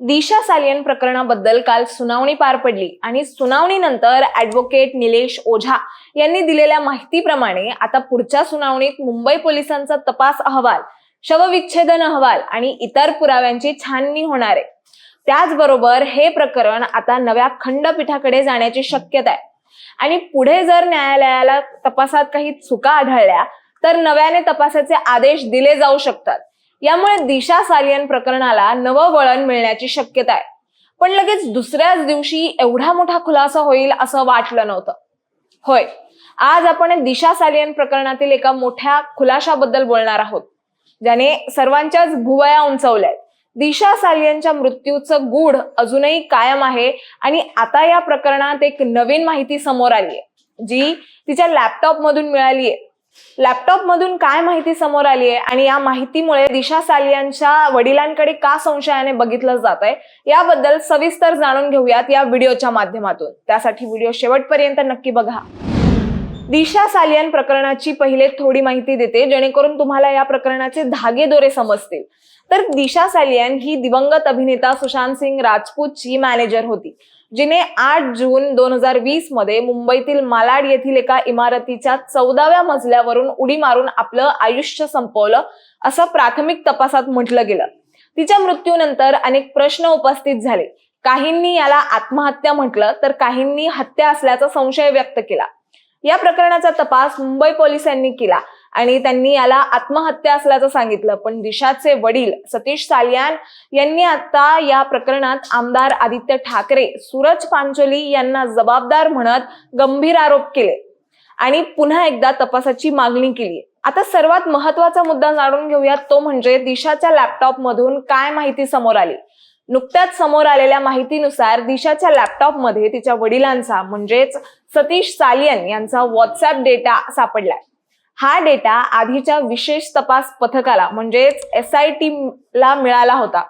दिशा सालियन प्रकरणाबद्दल काल सुनावणी पार पडली आणि सुनावणीनंतर ऍडव्होकेट निलेश ओझा यांनी दिलेल्या माहितीप्रमाणे आता पुढच्या सुनावणीत मुंबई पोलिसांचा तपास अहवाल शवविच्छेदन अहवाल आणि इतर पुराव्यांची छाननी होणार आहे. त्याचबरोबर हे प्रकरण आता नव्या खंडपीठाकडे जाण्याची शक्यता आहे. आणि पुढे जर न्यायालयाला तपासात काही चुका आढळल्या तर नव्याने तपासाचे आदेश दिले जाऊ शकतात. यामुळे दिशा सालियन प्रकरणाला नवं वळण मिळण्याची शक्यता आहे. पण लगेच दुसऱ्याच दिवशी एवढा मोठा खुलासा होईल असं वाटलं नव्हतं. होय आज आपण दिशा सालियन प्रकरणातील एका मोठ्या खुलाशाबद्दल बोलणार आहोत ज्याने सर्वांच्याच भुवया उंचवल्या दिशा सालियनच्या मृत्यूचं गूढ अजूनही कायम आहे आणि आता या प्रकरणात एक नवीन माहिती समोर आली आहे जी तिच्या लॅपटॉप मधून मिळाली आहे लॅपटॉप मधून काय माहिती समोर आली आहे आणि या माहितीमुळे दिशा सालियांच्या वडिलांकडे का संशयाने बघितलं जात आहे याबद्दल सविस्तर जाणून घेऊयात या व्हिडिओच्या माध्यमातून. त्यासाठी व्हिडिओ शेवटपर्यंत नक्की बघा. दिशा सालियन प्रकरणाची पहिले थोडी माहिती देते जेणेकरून तुम्हाला या प्रकरणाचे धागेदोरे समजतील. तर दिशा सालियन ही दिवंगत अभिनेता सुशांत सिंग राजपूतची मॅनेजर होती जिने आठ जून दोन हजार वीसमध्ये मुंबईतील मालाड येथील एका इमारतीच्या चौदाव्या मजल्यावरून उडी मारून आपलं आयुष्य संपवलं असं प्राथमिक तपासात म्हटलं गेलं. तिच्या मृत्यूनंतर अनेक प्रश्न उपस्थित झाले. काहींनी याला आत्महत्या म्हटलं तर काहींनी हत्या असल्याचा संशय व्यक्त केला. या प्रकरणाचा तपास मुंबई पोलिसांनी केला आणि त्यांनी याला आत्महत्या असल्याचं सांगितलं. पण दिशाचे वडील सतीश सालियान यांनी आता या प्रकरणात आमदार आदित्य ठाकरे सूरज पांचोली यांना जबाबदार म्हणत गंभीर आरोप केले आणि पुन्हा एकदा तपासाची मागणी केली. आता सर्वात महत्त्वाचा मुद्दा जाणून घेऊयात. तो म्हणजे दिशाच्या लॅपटॉप मधून काय माहिती समोर आली. नुकत्याच समोर आलेल्या माहितीनुसार दिशाच्या लॅपटॉपमध्ये तिच्या वडिलांचा म्हणजेच सतीश सालियन यांचा व्हॉट्सअप डेटा सापडलाय. हा डेटा आधीच्या विशेष तपास पथकाला म्हणजेच एस आय टी ला मिळाला होता.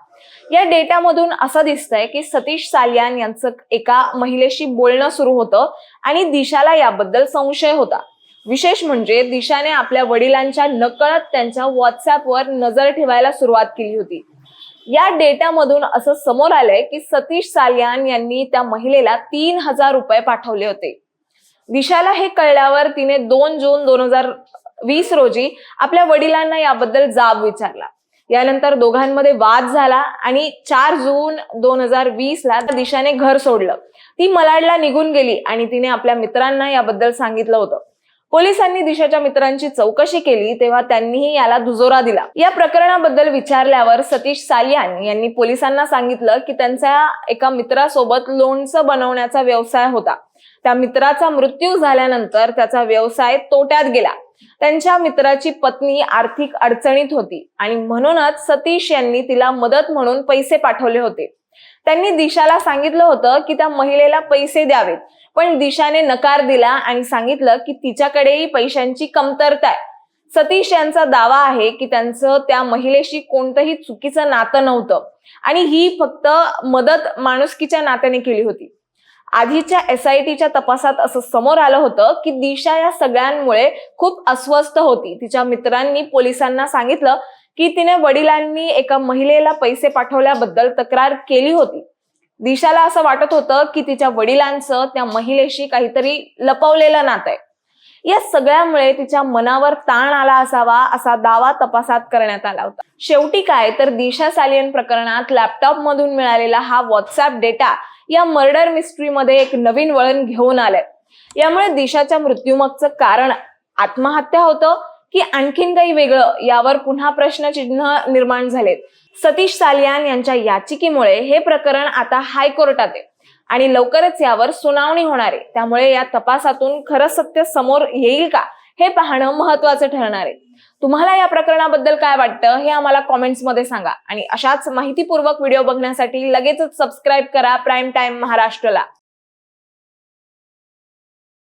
या डेटामधून असं दिसतंय की सतीश सालियान यांचं एका महिलेशी बोलणं सुरू होतं आणि दिशाला याबद्दल संशय होता. विशेष म्हणजे दिशाने आपल्या वडिलांच्या नकळत त्यांच्या व्हॉट्सअपवर नजर ठेवायला सुरुवात केली होती. या डेटामधून असं समोर आलंय की सतीश सालियान यांनी त्या महिलेला तीन हजार रुपये पाठवले होते. दिशाला हे कळल्यावर तिने दोन जून दोन हजार वीस रोजी आपल्या वडिलांना याबद्दल जाब विचारला. यानंतर दोघांमध्ये वाद झाला आणि चार जून दोन हजार वीस ला दिशाने घर सोडलं. ती मलाडला निघून गेली आणि तिने आपल्या मित्रांना याबद्दल सांगितलं होतं. पोलिसांनी दिशाच्या मित्रांची चौकशी केली तेव्हा त्यांनीही याला दुजोरा दिला. या प्रकरणाबद्दल विचारल्यावर सतीश सालियान यांनी पोलिसांना सांगितलं की त्यांच्या एका मित्रासोबत लोणचं बनवण्याचा व्यवसाय होता. त्या मित्राचा मृत्यू झाल्यानंतर त्याचा व्यवसाय तोट्यात गेला. त्यांच्या मित्राची पत्नी आर्थिक अडचणीत होती आणि म्हणूनच सतीश यांनी तिला मदत म्हणून पैसे पाठवले होते. त्यांनी दिशाला सांगितलं होतं की त्या महिलेला पैसे द्यावेत. पण दिशाने नकार दिला आणि सांगितलं की तिच्याकडेही पैशांची कमतरता आहे. सतीश यांचा दावा आहे की त्यांचं त्या महिलेशी कोणतंही चुकीचं नातं नव्हतं. आणि ही फक्त मदत माणुसकीच्या नात्याने केली होती. आधीच्या एस आय टीच्या तपासात असं समोर आलं होतं की दिशा या सगळ्यांमुळे खूप अस्वस्थ होती. तिच्या मित्रांनी पोलिसांना सांगितलं की तिने वडिलांनी एका महिलेला पैसे पाठवल्याबद्दल तक्रार केली होती. दिशाला असं वाटत होतं की तिच्या वडिलांचं त्या महिलेशी काहीतरी लपवलेलं नातं आहे. या सगळ्यामुळे तिच्या मनावर ताण आला असावा असा दावा तपासात करण्यात आला होता. शेवटी काय तर दिशा सालियन प्रकरणात लॅपटॉप मधून मिळालेला हा व्हॉट्सअप डेटा या मर्डर मिस्ट्रीमध्ये एक नवीन वळण घेऊन आलंय. यामुळे दिशाच्या मृत्यूमागचं कारण आत्महत्या होतं की आणखीन काही वेगळं यावर पुन्हा प्रश्नचिन्ह निर्माण झालेत. सतीश सालियान यांच्या याचिकेमुळे हे प्रकरण आता हायकोर्टात आहे. आणि लवकरच यावर सुनावणी होणार आहे. त्यामुळे या तपासातून खरं सत्य समोर येईल का हे पाहणं महत्वाचं ठरणार आहे. तुम्हाला या प्रकरणाबद्दल काय वाटतं हे आम्हाला कॉमेंट्समध्ये सांगा. आणि अशाच माहितीपूर्वक व्हिडिओ बघण्यासाठी लगेचच सबस्क्राईब करा प्राईम टाइम महाराष्ट्रला.